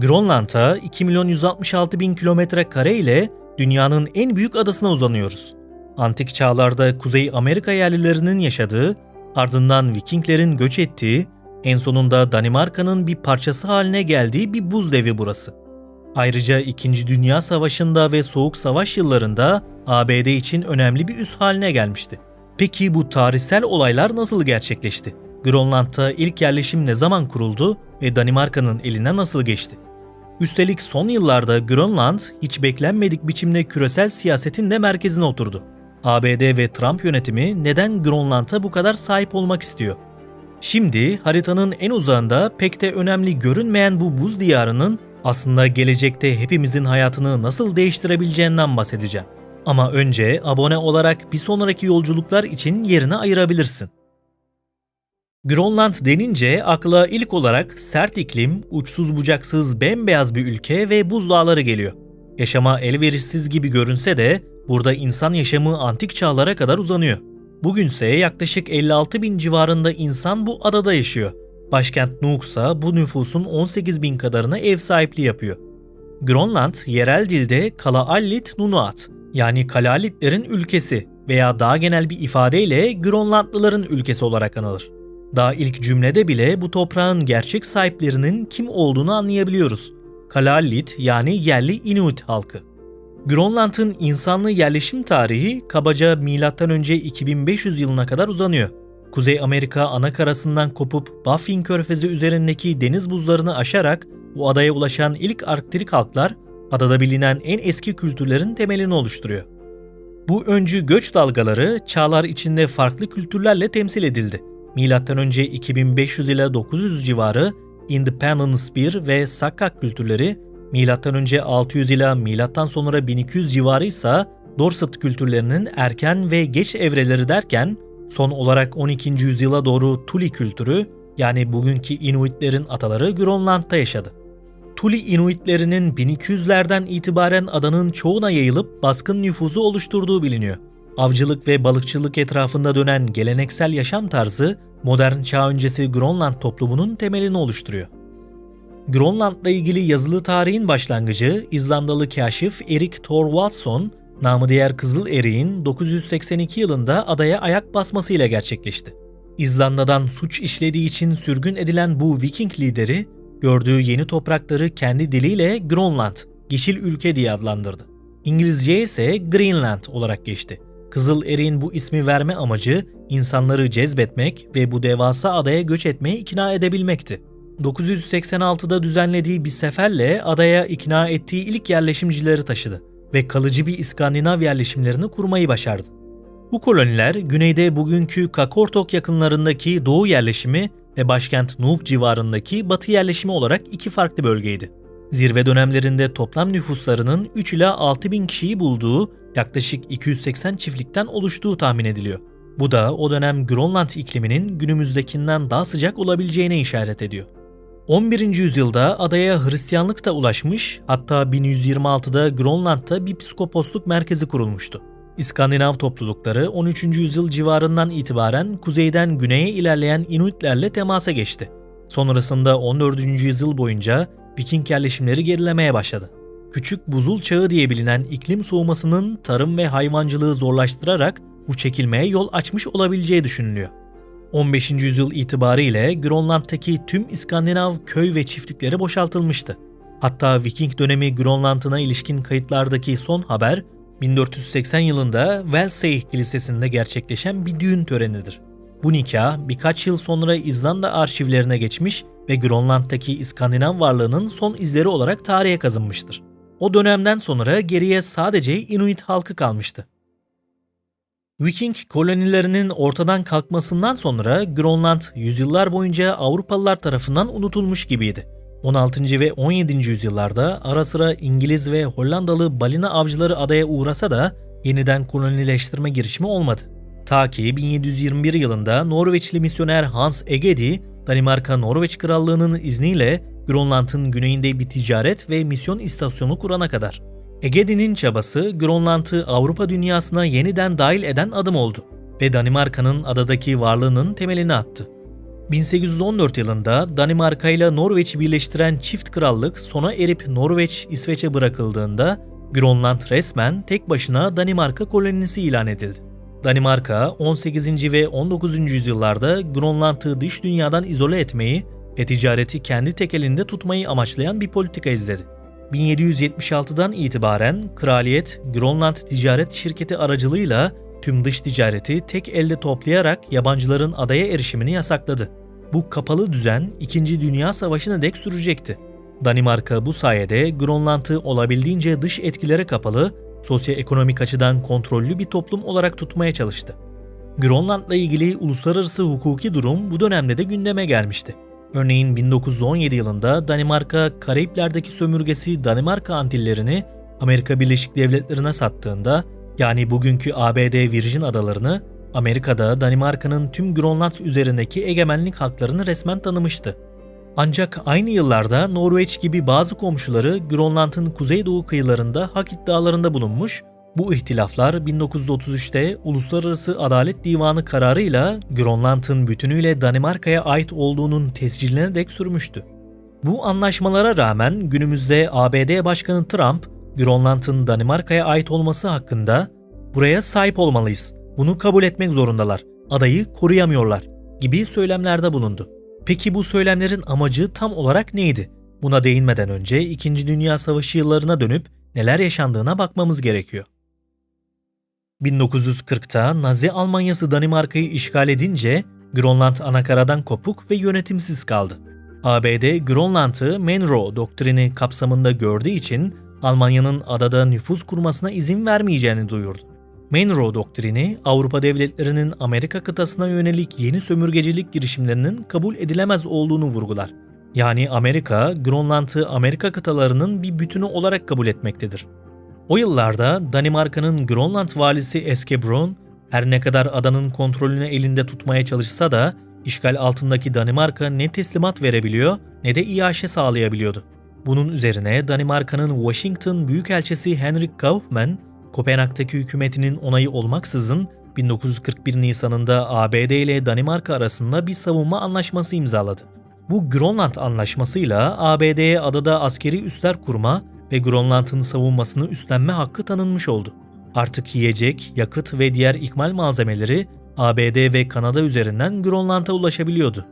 Grönland'a 2 milyon 166 bin kilometre kare ile dünyanın en büyük adasına uzanıyoruz. Antik çağlarda Kuzey Amerika yerlilerinin yaşadığı, ardından Vikinglerin göç ettiği, en sonunda Danimarka'nın bir parçası haline geldiği bir buz devi burası. Ayrıca 2. Dünya Savaşı'nda ve Soğuk Savaş yıllarında ABD için önemli bir üs haline gelmişti. Peki bu tarihsel olaylar nasıl gerçekleşti? Grönland'da ilk yerleşim ne zaman kuruldu ve Danimarka'nın eline nasıl geçti? Üstelik son yıllarda Grönland hiç beklenmedik biçimde küresel siyasetin de merkezine oturdu. ABD ve Trump yönetimi neden Grönland'a bu kadar sahip olmak istiyor? Şimdi haritanın en uzağında pek de önemli görünmeyen bu buz diyarının aslında gelecekte hepimizin hayatını nasıl değiştirebileceğinden bahsedeceğim. Ama önce abone olarak bir sonraki yolculuklar için yerini ayırabilirsin. Grönland denince akla ilk olarak sert iklim, uçsuz bucaksız bembeyaz bir ülke ve buz dağları geliyor. Yaşama elverişsiz gibi görünse de burada insan yaşamı antik çağlara kadar uzanıyor. Bugünse yaklaşık 56 bin civarında insan bu adada yaşıyor. Başkent Nuuk ise bu nüfusun 18 bin kadarına ev sahipliği yapıyor. Grönland yerel dilde Kalaallit Nunaat yani Kalalitlerin ülkesi veya daha genel bir ifadeyle Grönlandlıların ülkesi olarak anılır. Daha ilk cümlede bile bu toprağın gerçek sahiplerinin kim olduğunu anlayabiliyoruz. Kalaallit yani yerli Inuit halkı. Grönland'ın insanlı yerleşim tarihi kabaca M.Ö. 2500 yılına kadar uzanıyor. Kuzey Amerika ana karasından kopup Baffin Körfezi üzerindeki deniz buzlarını aşarak bu adaya ulaşan ilk Arktik halklar adada bilinen en eski kültürlerin temelini oluşturuyor. Bu öncü göç dalgaları çağlar içinde farklı kültürlerle temsil edildi. M.Ö. 2500 ile 900 civarı Independence Spear ve Sakkak kültürleri, M.Ö. 600 ile sonra 1200 civarı ise Dorset kültürlerinin erken ve geç evreleri derken son olarak 12. yüzyıla doğru Tuli kültürü yani bugünkü Inuitlerin ataları Grönland'da yaşadı. Tuli Inuitlerinin 1200'lerden itibaren adanın çoğuna yayılıp baskın nüfuzu oluşturduğu biliniyor. Avcılık ve balıkçılık etrafında dönen geleneksel yaşam tarzı modern çağ öncesi Grönland toplumunun temelini oluşturuyor. Grönland'la ilgili yazılı tarihin başlangıcı İzlandalı kaşif Erik Thorvaldsson, namı diğer Kızıl Erik'in 982 yılında adaya ayak basmasıyla gerçekleşti. İzlanda'dan suç işlediği için sürgün edilen bu Viking lideri, gördüğü yeni toprakları kendi diliyle Grönland, yeşil ülke diye adlandırdı. İngilizce ise Greenland olarak geçti. Kızıl Erik'in bu ismi verme amacı insanları cezbetmek ve bu devasa adaya göç etmeye ikna edebilmekti. 986'da düzenlediği bir seferle adaya ikna ettiği ilk yerleşimcileri taşıdı ve kalıcı bir İskandinav yerleşimlerini kurmayı başardı. Bu koloniler güneyde bugünkü Kakortok yakınlarındaki doğu yerleşimi ve başkent Nuuk civarındaki batı yerleşimi olarak iki farklı bölgeydi. Zirve dönemlerinde toplam nüfuslarının 3 ila 6 bin kişiyi bulduğu yaklaşık 280 çiftlikten oluştuğu tahmin ediliyor. Bu da o dönem Grönland ikliminin günümüzdekinden daha sıcak olabileceğine işaret ediyor. 11. yüzyılda adaya Hristiyanlık da ulaşmış, hatta 1126'da Grönland'da bir psikoposluk merkezi kurulmuştu. İskandinav toplulukları 13. yüzyıl civarından itibaren kuzeyden güneye ilerleyen Inuitlerle temasa geçti. Sonrasında 14. yüzyıl boyunca Viking yerleşimleri gerilemeye başladı. Küçük buzul çağı diye bilinen iklim soğumasının tarım ve hayvancılığı zorlaştırarak bu çekilmeye yol açmış olabileceği düşünülüyor. 15. yüzyıl itibariyle Grönland'daki tüm İskandinav köy ve çiftlikleri boşaltılmıştı. Hatta Viking dönemi Grönland'ına ilişkin kayıtlardaki son haber 1480 yılında Velsey Kilisesi'nde gerçekleşen bir düğün törenidir. Bu nikah birkaç yıl sonra İzlanda arşivlerine geçmiş ve Grönland'daki İskandinav varlığının son izleri olarak tarihe kazınmıştır. O dönemden sonra geriye sadece Inuit halkı kalmıştı. Viking kolonilerinin ortadan kalkmasından sonra Grönland yüzyıllar boyunca Avrupalılar tarafından unutulmuş gibiydi. 16. ve 17. yüzyıllarda ara sıra İngiliz ve Hollandalı balina avcıları adaya uğrasa da yeniden kolonileştirme girişimi olmadı. Ta ki 1721 yılında Norveçli misyoner Hans Egedi, Danimarka-Norveç Krallığı'nın izniyle Grönland'ın güneyinde bir ticaret ve misyon istasyonu kurana kadar. Egedi'nin çabası Grönland'ı Avrupa dünyasına yeniden dahil eden adım oldu ve Danimarka'nın adadaki varlığının temelini attı. 1814 yılında Danimarka ile Norveç'i birleştiren çift krallık sona erip Norveç İsveç'e bırakıldığında Grönland resmen tek başına Danimarka kolonisi ilan edildi. Danimarka 18. ve 19. yüzyıllarda Grönland'ı dış dünyadan izole etmeyi ve ticareti kendi tekelinde tutmayı amaçlayan bir politika izledi. 1776'dan itibaren kraliyet Grönland Ticaret Şirketi aracılığıyla tüm dış ticareti tek elde toplayarak yabancıların adaya erişimini yasakladı. Bu kapalı düzen 2. Dünya Savaşı'na dek sürecekti. Danimarka bu sayede Grönland'ı olabildiğince dış etkilere kapalı, sosyoekonomik açıdan kontrollü bir toplum olarak tutmaya çalıştı. Grönland'la ilgili uluslararası hukuki durum bu dönemde de gündeme gelmişti. Örneğin 1917 yılında Danimarka, Karayipler'deki sömürgesi Danimarka Antillerini Amerika Birleşik Devletleri'ne sattığında, yani bugünkü ABD Virgin Adalarını, Amerika'da Danimarka'nın tüm Grönland üzerindeki egemenlik haklarını resmen tanımıştı. Ancak aynı yıllarda Norveç gibi bazı komşuları Grönland'ın kuzeydoğu kıyılarında hak iddialarında bulunmuş, bu ihtilaflar 1933'te Uluslararası Adalet Divanı kararıyla Grönland'ın bütünüyle Danimarka'ya ait olduğunun tesciline dek sürmüştü. Bu anlaşmalara rağmen günümüzde ABD Başkanı Trump, Grönland'ın Danimarka'ya ait olması hakkında "Buraya sahip olmalıyız. Bunu kabul etmek zorundalar. Adayı koruyamıyorlar." gibi söylemlerde bulundu. Peki bu söylemlerin amacı tam olarak neydi? Buna değinmeden önce 2. Dünya Savaşı yıllarına dönüp neler yaşandığına bakmamız gerekiyor. 1940'ta Nazi Almanyası Danimarka'yı işgal edince Grönland anakaradan kopuk ve yönetimsiz kaldı. ABD Grönland'ı Monroe doktrini kapsamında gördüğü için Almanya'nın adada nüfuz kurmasına izin vermeyeceğini duyurdu. Monroe doktrini Avrupa devletlerinin Amerika kıtasına yönelik yeni sömürgecilik girişimlerinin kabul edilemez olduğunu vurgular. Yani Amerika, Grönland'ı Amerika kıtalarının bir bütünü olarak kabul etmektedir. O yıllarda Danimarka'nın Grönland valisi Eske Brun, her ne kadar adanın kontrolünü elinde tutmaya çalışsa da işgal altındaki Danimarka ne teslimat verebiliyor ne de iaşe sağlayabiliyordu. Bunun üzerine Danimarka'nın Washington Büyükelçisi Henrik Kaufman, Kopenhag'daki hükümetinin onayı olmaksızın 1941 Nisan'ında ABD ile Danimarka arasında bir savunma anlaşması imzaladı. Bu Grönland anlaşmasıyla ABD'ye adada askeri üsler kurma ve Grönland'ın savunmasını üstlenme hakkı tanınmış oldu. Artık yiyecek, yakıt ve diğer ikmal malzemeleri ABD ve Kanada üzerinden Grönland'a ulaşabiliyordu.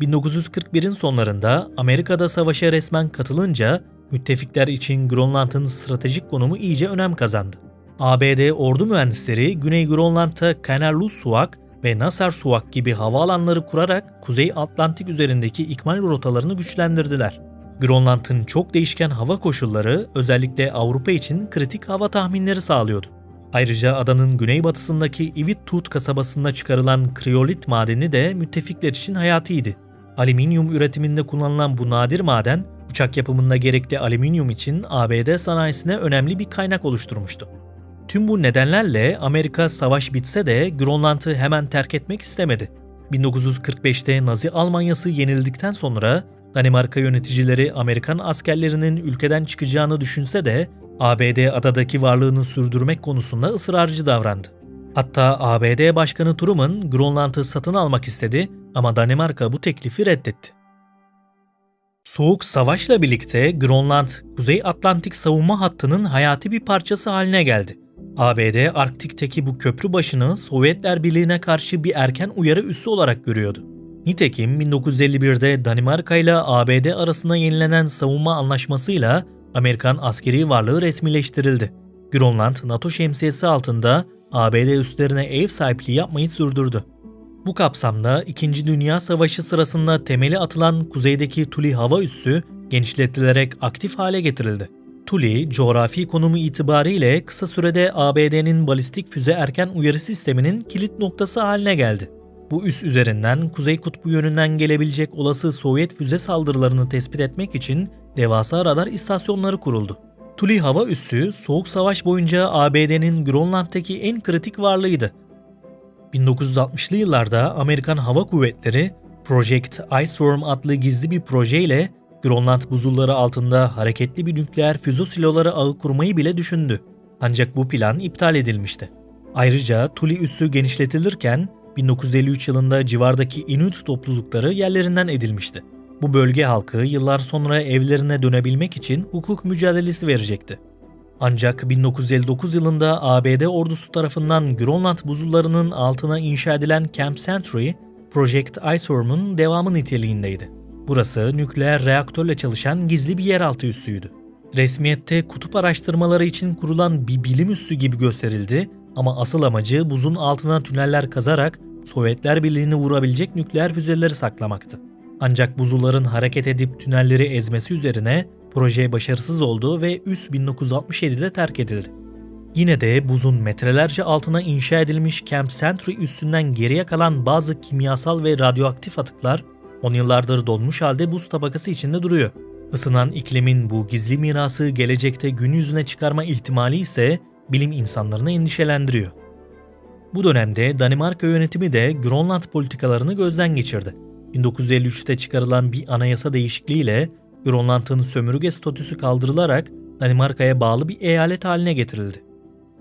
1941'in sonlarında Amerika'da savaşa resmen katılınca müttefikler için Grönland'ın stratejik konumu iyice önem kazandı. ABD ordu mühendisleri Güney Grönland'da Kanarlussuaq ve Narsarsuaq gibi havaalanları kurarak Kuzey Atlantik üzerindeki ikmal rotalarını güçlendirdiler. Grönland'ın çok değişken hava koşulları özellikle Avrupa için kritik hava tahminleri sağlıyordu. Ayrıca adanın güneybatısındaki Ivittut kasabasında çıkarılan kriyolit madeni de müttefikler için hayatiydi. Alüminyum üretiminde kullanılan bu nadir maden, uçak yapımında gerekli alüminyum için ABD sanayisine önemli bir kaynak oluşturmuştu. Tüm bu nedenlerle Amerika savaş bitse de Grönland'ı hemen terk etmek istemedi. 1945'te Nazi Almanyası yenildikten sonra Danimarka yöneticileri Amerikan askerlerinin ülkeden çıkacağını düşünse de ABD adadaki varlığını sürdürmek konusunda ısrarcı davrandı. Hatta ABD Başkanı Truman Grönland'ı satın almak istedi ama Danimarka bu teklifi reddetti. Soğuk Savaş'la birlikte Grönland, Kuzey Atlantik savunma hattının hayati bir parçası haline geldi. ABD Arktik'teki bu köprü başını Sovyetler Birliği'ne karşı bir erken uyarı üssü olarak görüyordu. Nitekim 1951'de Danimarka ile ABD arasında yenilenen savunma anlaşmasıyla Amerikan askeri varlığı resmileştirildi. Grönland, NATO şemsiyesi altında ABD üslerine ev sahipliği yapmayı sürdürdü. Bu kapsamda 2. Dünya Savaşı sırasında temeli atılan kuzeydeki Tuli hava üssü genişletilerek aktif hale getirildi. Tuli, coğrafi konumu itibariyle kısa sürede ABD'nin balistik füze erken uyarı sisteminin kilit noktası haline geldi. Bu üs üzerinden Kuzey Kutbu yönünden gelebilecek olası Sovyet füze saldırılarını tespit etmek için devasa radar istasyonları kuruldu. Tuli hava üssü Soğuk Savaş boyunca ABD'nin Grönland'daki en kritik varlığıydı. 1960'lı yıllarda Amerikan Hava Kuvvetleri Project Iceworm adlı gizli bir projeyle Grönland buzulları altında hareketli bir nükleer füze siloları ağı kurmayı bile düşündü. Ancak bu plan iptal edilmişti. Ayrıca Tuli üssü genişletilirken 1953 yılında civardaki Inuit toplulukları yerlerinden edilmişti. Bu bölge halkı yıllar sonra evlerine dönebilmek için hukuk mücadelesi verecekti. Ancak 1959 yılında ABD ordusu tarafından Grönland buzullarının altına inşa edilen Camp Century, Project Iceworm'un devamı niteliğindeydi. Burası nükleer reaktörle çalışan gizli bir yeraltı üssüydü. Resmiyette kutup araştırmaları için kurulan bir bilim üssü gibi gösterildi ama asıl amacı buzun altına tüneller kazarak Sovyetler Birliği'ni vurabilecek nükleer füzeleri saklamaktı. Ancak buzulların hareket edip tünelleri ezmesi üzerine proje başarısız oldu ve üs 1967'de terk edildi. Yine de buzun metrelerce altına inşa edilmiş Camp Century üstünden geriye kalan bazı kimyasal ve radyoaktif atıklar 10 yıllardır donmuş halde buz tabakası içinde duruyor. Isınan iklimin bu gizli mirası gelecekte gün yüzüne çıkarma ihtimali ise bilim insanlarını endişelendiriyor. Bu dönemde Danimarka yönetimi de Grönland politikalarını gözden geçirdi. 1953'te çıkarılan bir anayasa değişikliğiyle Grönland'ın sömürge statüsü kaldırılarak Danimarka'ya bağlı bir eyalet haline getirildi.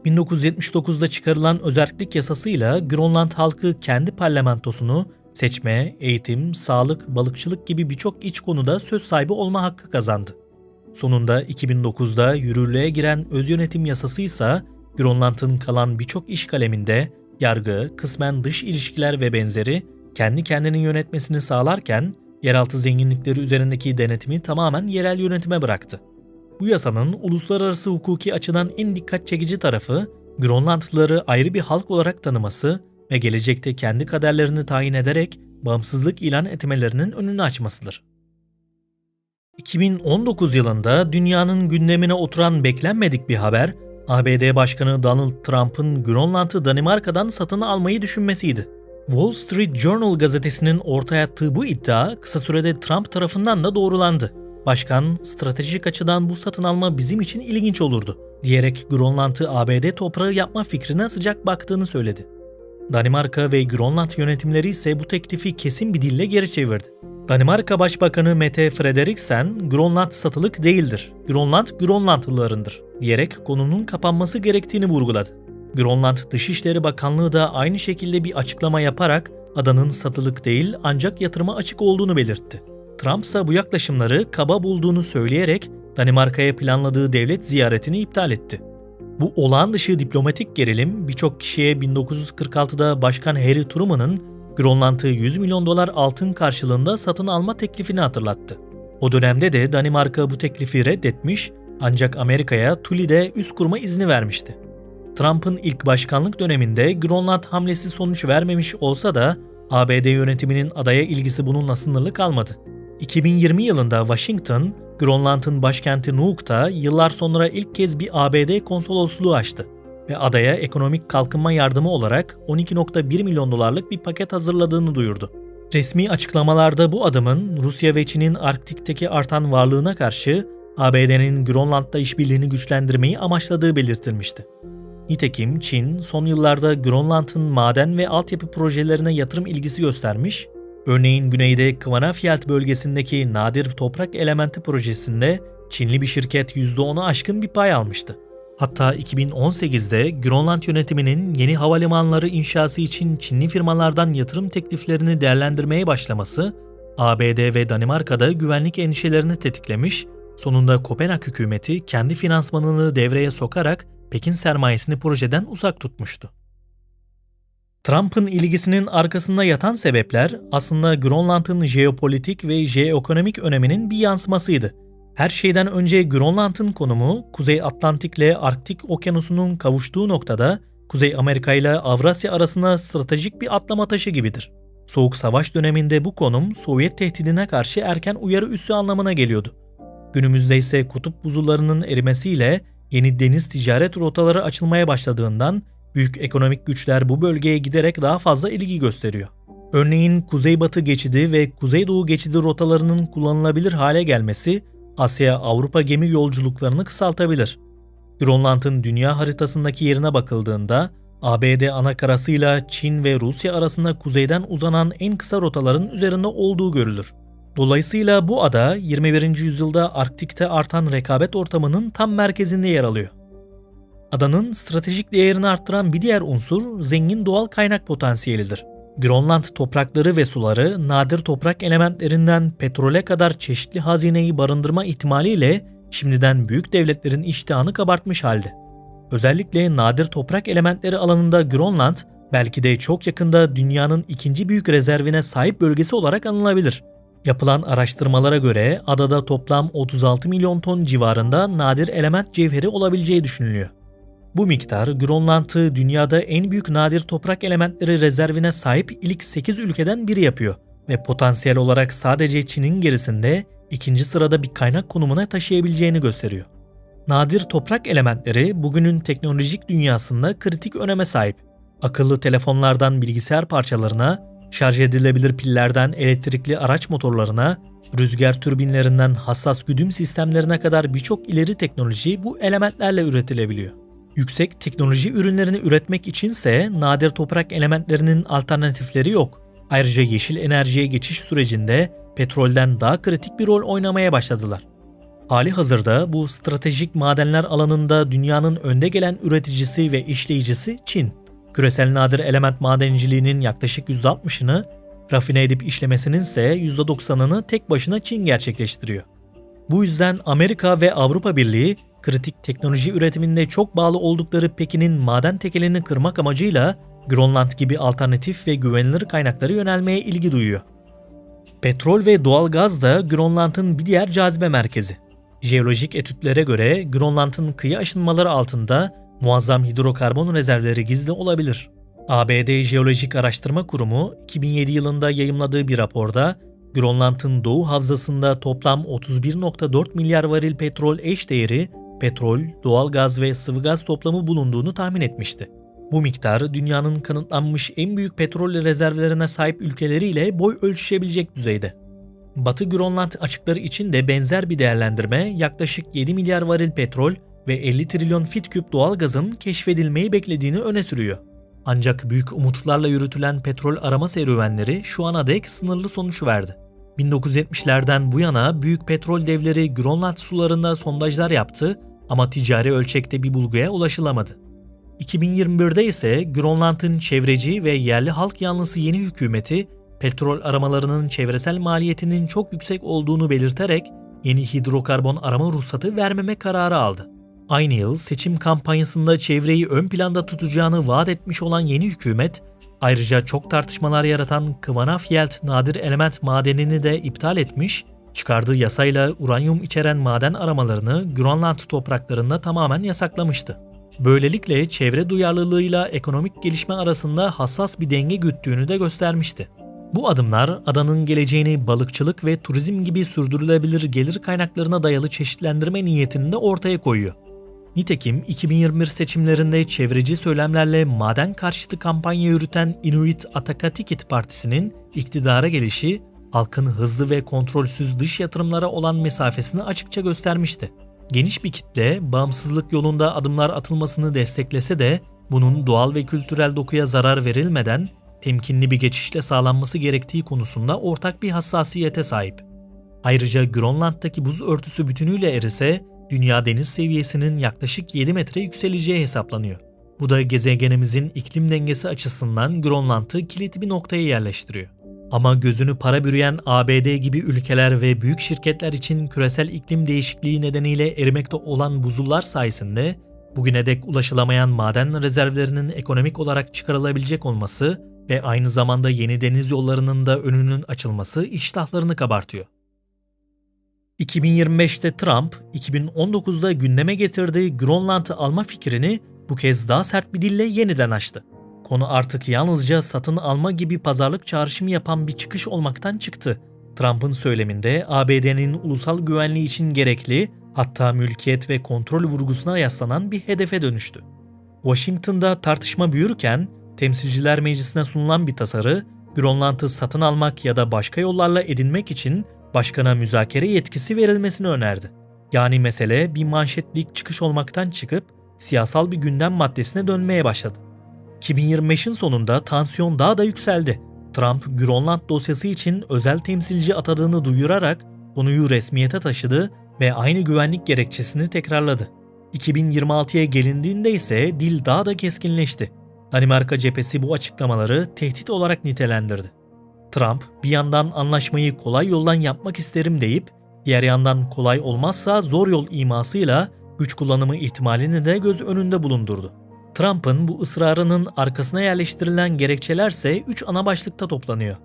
1979'da çıkarılan özellik yasasıyla Grönland halkı kendi parlamentosunu seçme, eğitim, sağlık, balıkçılık gibi birçok iç konuda söz sahibi olma hakkı kazandı. Sonunda 2009'da yürürlüğe giren öz yönetim yasası ise Grönland'ın kalan birçok iş kaleminde yargı, kısmen dış ilişkiler ve benzeri kendi kendini yönetmesini sağlarken yeraltı zenginlikleri üzerindeki denetimi tamamen yerel yönetime bıraktı. Bu yasanın uluslararası hukuki açıdan en dikkat çekici tarafı Grönlandlıları ayrı bir halk olarak tanıması ve gelecekte kendi kaderlerini tayin ederek bağımsızlık ilan etmelerinin önünü açmasıdır. 2019 yılında dünyanın gündemine oturan beklenmedik bir haber, ABD Başkanı Donald Trump'ın Grönland'ı Danimarka'dan satın almayı düşünmesiydi. Wall Street Journal gazetesinin ortaya attığı bu iddia kısa sürede Trump tarafından da doğrulandı. Başkan, stratejik açıdan bu satın alma bizim için ilginç olurdu diyerek Grönland'ı ABD toprağı yapma fikrine sıcak baktığını söyledi. Danimarka ve Grönland yönetimleri ise bu teklifi kesin bir dille geri çevirdi. Danimarka Başbakanı Mette Frederiksen, Grönland satılık değildir, Grönland Grönlandlılarındır diyerek konunun kapanması gerektiğini vurguladı. Grönland Dışişleri Bakanlığı da aynı şekilde bir açıklama yaparak adanın satılık değil ancak yatırıma açık olduğunu belirtti. Trump ise bu yaklaşımları kaba bulduğunu söyleyerek Danimarka'ya planladığı devlet ziyaretini iptal etti. Bu olağan dışı diplomatik gerilim birçok kişiye 1946'da Başkan Harry Truman'ın Grönland'ı 100 milyon dolar altın karşılığında satın alma teklifini hatırlattı. O dönemde de Danimarka bu teklifi reddetmiş ancak Amerika'ya Tuli'de üst kurma izni vermişti. Trump'ın ilk başkanlık döneminde Grönland hamlesi sonuç vermemiş olsa da ABD yönetiminin adaya ilgisi bununla sınırlı kalmadı. 2020 yılında Washington, Grönland'ın başkenti Nuuk'ta yıllar sonra ilk kez bir ABD konsolosluğu açtı ve adaya ekonomik kalkınma yardımı olarak 12.1 milyon dolarlık bir paket hazırladığını duyurdu. Resmi açıklamalarda bu adımın Rusya ve Çin'in Arktik'teki artan varlığına karşı ABD'nin Grönland'da işbirliğini güçlendirmeyi amaçladığı belirtilmişti. Nitekim Çin son yıllarda Grönland'ın maden ve altyapı projelerine yatırım ilgisi göstermiş, örneğin güneyde Kvanafjeld bölgesindeki nadir toprak elementi projesinde Çinli bir şirket %10'u aşkın bir pay almıştı. Hatta 2018'de Grönland yönetiminin yeni havalimanları inşası için Çinli firmalardan yatırım tekliflerini değerlendirmeye başlaması, ABD ve Danimarka'da güvenlik endişelerini tetiklemiş, sonunda Kopenhag hükümeti kendi finansmanını devreye sokarak Pekin sermayesini projeden uzak tutmuştu. Trump'ın ilgisinin arkasında yatan sebepler aslında Grönland'ın jeopolitik ve jeoekonomik öneminin bir yansımasıydı. Her şeyden önce Grönland'ın konumu Kuzey Atlantik ile Arktik Okyanusu'nun kavuştuğu noktada Kuzey Amerika ile Avrasya arasında stratejik bir atlama taşı gibidir. Soğuk Savaş döneminde bu konum Sovyet tehdidine karşı erken uyarı üssü anlamına geliyordu. Günümüzde ise kutup buzullarının erimesiyle yeni deniz ticaret rotaları açılmaya başladığından büyük ekonomik güçler bu bölgeye giderek daha fazla ilgi gösteriyor. Örneğin Kuzeybatı geçidi ve Kuzeydoğu geçidi rotalarının kullanılabilir hale gelmesi Asya-Avrupa gemi yolculuklarını kısaltabilir. Grönland'ın dünya haritasındaki yerine bakıldığında ABD anakarasıyla Çin ve Rusya arasında kuzeyden uzanan en kısa rotaların üzerinde olduğu görülür. Dolayısıyla bu ada 21. yüzyılda Arktik'te artan rekabet ortamının tam merkezinde yer alıyor. Adanın stratejik değerini arttıran bir diğer unsur zengin doğal kaynak potansiyelidir. Grönland toprakları ve suları nadir toprak elementlerinden petrole kadar çeşitli hazineyi barındırma ihtimaliyle şimdiden büyük devletlerin iştahını kabartmış halde. Özellikle nadir toprak elementleri alanında Grönland belki de çok yakında dünyanın ikinci büyük rezervine sahip bölgesi olarak anılabilir. Yapılan araştırmalara göre adada toplam 36 milyon ton civarında nadir element cevheri olabileceği düşünülüyor. Bu miktar Grönland'ı dünyada en büyük nadir toprak elementleri rezervine sahip ilk 8 ülkeden biri yapıyor ve potansiyel olarak sadece Çin'in gerisinde ikinci sırada bir kaynak konumuna taşıyabileceğini gösteriyor. Nadir toprak elementleri bugünün teknolojik dünyasında kritik öneme sahip. Akıllı telefonlardan bilgisayar parçalarına, şarj edilebilir pillerden elektrikli araç motorlarına, rüzgar türbinlerinden hassas güdüm sistemlerine kadar birçok ileri teknoloji bu elementlerle üretilebiliyor. Yüksek teknoloji ürünlerini üretmek içinse nadir toprak elementlerinin alternatifleri yok. Ayrıca yeşil enerjiye geçiş sürecinde petrolden daha kritik bir rol oynamaya başladılar. Hali hazırda bu stratejik madenler alanında dünyanın önde gelen üreticisi ve işleyicisi Çin. Küresel nadir element madenciliğinin yaklaşık %60'ını, rafine edip işlemesinin ise %90'ını tek başına Çin gerçekleştiriyor. Bu yüzden Amerika ve Avrupa Birliği kritik teknoloji üretiminde çok bağlı oldukları Pekin'in maden tekelini kırmak amacıyla Grönland gibi alternatif ve güvenilir kaynaklara yönelmeye ilgi duyuyor. Petrol ve doğal gaz da Grönland'ın bir diğer cazibe merkezi. Jeolojik etütlere göre Grönland'ın kıyı aşınmaları altında muazzam hidrokarbon rezervleri gizli olabilir. ABD Jeolojik Araştırma Kurumu 2007 yılında yayımladığı bir raporda Grönland'ın doğu havzasında toplam 31.4 milyar varil petrol eş değeri, petrol, doğal gaz ve sıvı gaz toplamı bulunduğunu tahmin etmişti. Bu miktar dünyanın kanıtlanmış en büyük petrol rezervlerine sahip ülkeleriyle boy ölçüşebilecek düzeyde. Batı Grönland açıkları için de benzer bir değerlendirme yaklaşık 7 milyar varil petrol ve 50 trilyon fit küp doğal gazın keşfedilmeyi beklediğini öne sürüyor. Ancak büyük umutlarla yürütülen petrol arama serüvenleri şu ana dek sınırlı sonuç verdi. 1970'lerden bu yana büyük petrol devleri Grönland sularında sondajlar yaptı ama ticari ölçekte bir bulguya ulaşılamadı. 2021'de ise Grönland'ın çevreci ve yerli halk yanlısı yeni hükümeti petrol aramalarının çevresel maliyetinin çok yüksek olduğunu belirterek yeni hidrokarbon arama ruhsatı vermeme kararı aldı. Aynı yıl seçim kampanyasında çevreyi ön planda tutacağını vaat etmiş olan yeni hükümet, ayrıca çok tartışmalar yaratan Kvanafjeld nadir element madenini de iptal etmiş, çıkardığı yasayla uranyum içeren maden aramalarını Grönland topraklarında tamamen yasaklamıştı. Böylelikle çevre duyarlılığıyla ekonomik gelişme arasında hassas bir denge güttüğünü de göstermişti. Bu adımlar adanın geleceğini balıkçılık ve turizm gibi sürdürülebilir gelir kaynaklarına dayalı çeşitlendirme niyetini de ortaya koyuyor. Nitekim 2021 seçimlerinde çevreci söylemlerle maden karşıtı kampanya yürüten Inuit Atakatikit Partisi'nin iktidara gelişi, halkın hızlı ve kontrolsüz dış yatırımlara olan mesafesini açıkça göstermişti. Geniş bir kitle bağımsızlık yolunda adımlar atılmasını desteklese de bunun doğal ve kültürel dokuya zarar verilmeden temkinli bir geçişle sağlanması gerektiği konusunda ortak bir hassasiyete sahip. Ayrıca Grönland'daki buz örtüsü bütünüyle erise dünya deniz seviyesinin yaklaşık 7 metre yükseleceği hesaplanıyor. Bu da gezegenimizin iklim dengesi açısından Grönland'ı kilit bir noktaya yerleştiriyor. Ama gözünü para bürüyen ABD gibi ülkeler ve büyük şirketler için küresel iklim değişikliği nedeniyle erimekte olan buzullar sayesinde bugüne dek ulaşılamayan maden rezervlerinin ekonomik olarak çıkarılabilecek olması ve aynı zamanda yeni deniz yollarının da önünün açılması iştahlarını kabartıyor. 2025'te Trump, 2019'da gündeme getirdiği Grönland'ı alma fikrini bu kez daha sert bir dille yeniden açtı. Konu artık yalnızca satın alma gibi pazarlık çağrışımı yapan bir çıkış olmaktan çıktı. Trump'ın söyleminde ABD'nin ulusal güvenliği için gerekli, hatta mülkiyet ve kontrol vurgusuna yaslanan bir hedefe dönüştü. Washington'da tartışma büyürken, Temsilciler Meclisi'ne sunulan bir tasarı, Grönland'ı satın almak ya da başka yollarla edinmek için başkana müzakere yetkisi verilmesini önerdi. Yani mesele bir manşetlik çıkış olmaktan çıkıp siyasal bir gündem maddesine dönmeye başladı. 2025'in sonunda tansiyon daha da yükseldi. Trump, Grönland dosyası için özel temsilci atadığını duyurarak konuyu resmiyete taşıdı ve aynı güvenlik gerekçesini tekrarladı. 2026'ya gelindiğinde ise dil daha da keskinleşti. Danimarka cephesi bu açıklamaları tehdit olarak nitelendirdi. Trump bir yandan anlaşmayı kolay yoldan yapmak isterim deyip diğer yandan kolay olmazsa zor yol imasıyla güç kullanımı ihtimalini de göz önünde bulundurdu. Trump'ın bu ısrarının arkasına yerleştirilen gerekçelerse 3 ana başlıkta toplanıyor.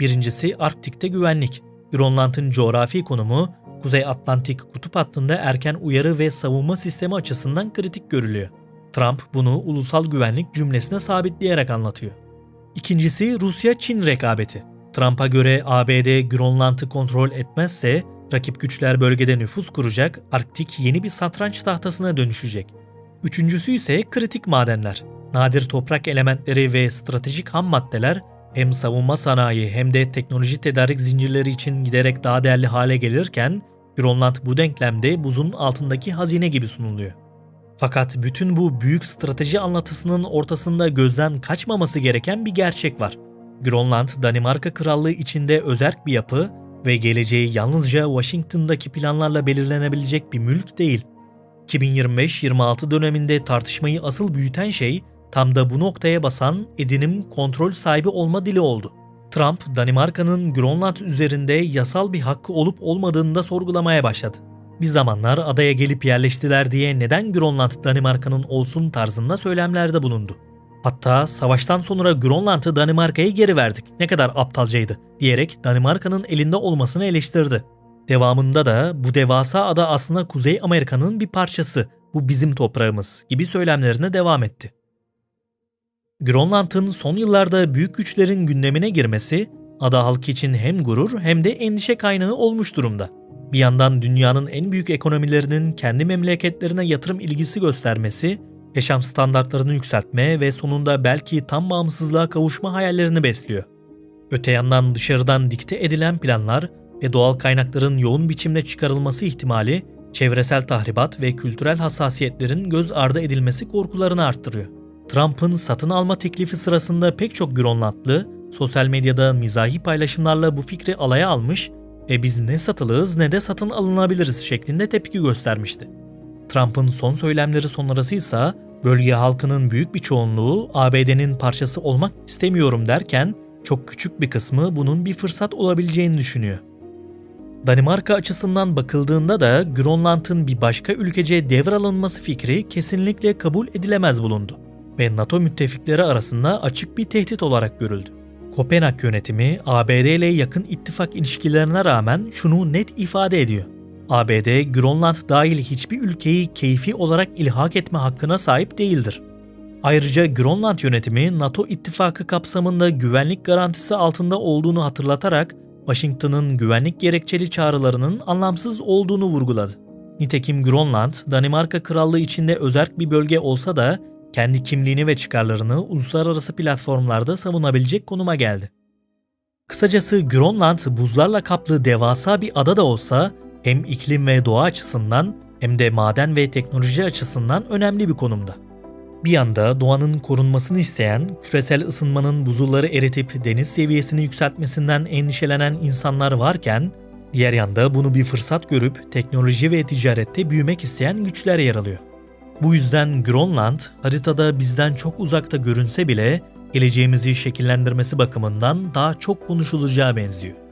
Birincisi Arktik'te güvenlik. Grönland'ın coğrafi konumu Kuzey Atlantik kutup hattında erken uyarı ve savunma sistemi açısından kritik görülüyor. Trump bunu ulusal güvenlik cümlesine sabitleyerek anlatıyor. İkincisi Rusya-Çin rekabeti. Trump'a göre ABD Grönland'ı kontrol etmezse rakip güçler bölgede nüfus kuracak, Arktik yeni bir satranç tahtasına dönüşecek. Üçüncüsü ise kritik madenler. Nadir toprak elementleri ve stratejik ham maddeler hem savunma sanayi hem de teknoloji tedarik zincirleri için giderek daha değerli hale gelirken Grönland bu denklemde buzun altındaki hazine gibi sunuluyor. Fakat bütün bu büyük strateji anlatısının ortasında gözden kaçmaması gereken bir gerçek var. Grönland, Danimarka Krallığı içinde özerk bir yapı ve geleceği yalnızca Washington'daki planlarla belirlenebilecek bir mülk değil. 2025-26 döneminde tartışmayı asıl büyüten şey tam da bu noktaya basan edinim kontrol sahibi olma dili oldu. Trump, Danimarka'nın Grönland üzerinde yasal bir hakkı olup olmadığını da sorgulamaya başladı. Bir zamanlar adaya gelip yerleştiler diye neden Grönland Danimarka'nın olsun tarzında söylemlerde bulundu. Hatta savaştan sonra Grönland'ı Danimarka'ya geri verdik. Ne kadar aptalcaydı diyerek Danimarka'nın elinde olmasını eleştirdi. Devamında da bu devasa ada aslında Kuzey Amerika'nın bir parçası. Bu bizim toprağımız gibi söylemlerine devam etti. Grönland'ın son yıllarda büyük güçlerin gündemine girmesi ada halkı için hem gurur hem de endişe kaynağı olmuş durumda. Bir yandan dünyanın en büyük ekonomilerinin kendi memleketlerine yatırım ilgisi göstermesi, yaşam standartlarını yükseltme ve sonunda belki tam bağımsızlığa kavuşma hayallerini besliyor. Öte yandan dışarıdan dikte edilen planlar ve doğal kaynakların yoğun biçimde çıkarılması ihtimali çevresel tahribat ve kültürel hassasiyetlerin göz ardı edilmesi korkularını arttırıyor. Trump'ın satın alma teklifi sırasında pek çok Grönlandlı sosyal medyada mizahi paylaşımlarla bu fikri alaya almış ve biz ne satılığız ne de satın alınabiliriz şeklinde tepki göstermişti. Trump'ın son söylemleri sonrası ise bölge halkının büyük bir çoğunluğu ABD'nin parçası olmak istemiyorum derken çok küçük bir kısmı bunun bir fırsat olabileceğini düşünüyor. Danimarka açısından bakıldığında da Grönland'ın bir başka ülkece devralınması fikri kesinlikle kabul edilemez bulundu ve NATO müttefikleri arasında açık bir tehdit olarak görüldü. Kopenhag yönetimi ABD ile yakın ittifak ilişkilerine rağmen şunu net ifade ediyor. ABD, Grönland dahil hiçbir ülkeyi keyfi olarak ilhak etme hakkına sahip değildir. Ayrıca Grönland yönetimi NATO ittifakı kapsamında güvenlik garantisi altında olduğunu hatırlatarak Washington'ın güvenlik gerekçeli çağrılarının anlamsız olduğunu vurguladı. Nitekim Grönland, Danimarka Krallığı içinde özerk bir bölge olsa da kendi kimliğini ve çıkarlarını uluslararası platformlarda savunabilecek konuma geldi. Kısacası Grönland buzlarla kaplı devasa bir ada da olsa hem iklim ve doğa açısından hem de maden ve teknoloji açısından önemli bir konumda. Bir yanda doğanın korunmasını isteyen, küresel ısınmanın buzulları eritip deniz seviyesini yükseltmesinden endişelenen insanlar varken, diğer yanda bunu bir fırsat görüp teknoloji ve ticarette büyümek isteyen güçler yer alıyor. Bu yüzden Grönland haritada bizden çok uzakta görünse bile geleceğimizi şekillendirmesi bakımından daha çok konuşulacağı benziyor.